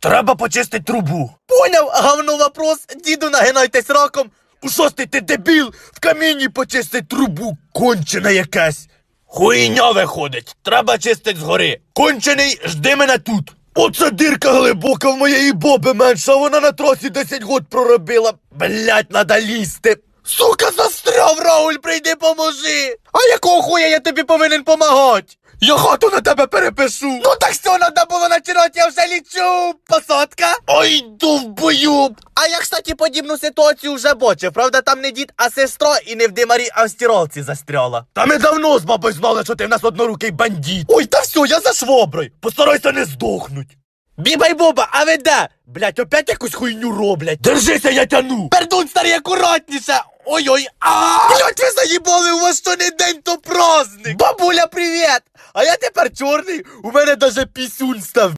Треба почистити трубу. Поняв, гавно вопрос, діду нагинайтесь раком. У шостий ти дебіл, в каміні почистить трубу, кончена якась. Хуйня виходить, треба чистить згори. Кончений, жди мене тут. Оце дирка глибока в моєї боби менша, вона на тросі 10 год проробила. Блять, надо лізти. Сука, застряв, Рауль, прийди поможи. А якого хуя я тобі повинен помагати? Я хату на тебе перепишу. Ну так все надо було начинати, я вже лічу. Посадка. Ой, йду в бою. А я, кстати, подібну ситуацію вже бачив. Правда, там не дід, а сестра і не в димарі, а в стиралці застряла. Та ми давно з бабою знали, що ти в нас однорукий бандит. Ой, та все, я за швоброю. Постарайся не здохнуть. Бібай Боба, а ви де? Блять, опять якусь хуйню роблять. Держися, я тяну. Пердун старий акуратніше. Ой-ой, а Блять, ви заїбали, у вас що не день, то праздник. Бабуля, привіт! А я тепер чорний, у мене даже пісюль став.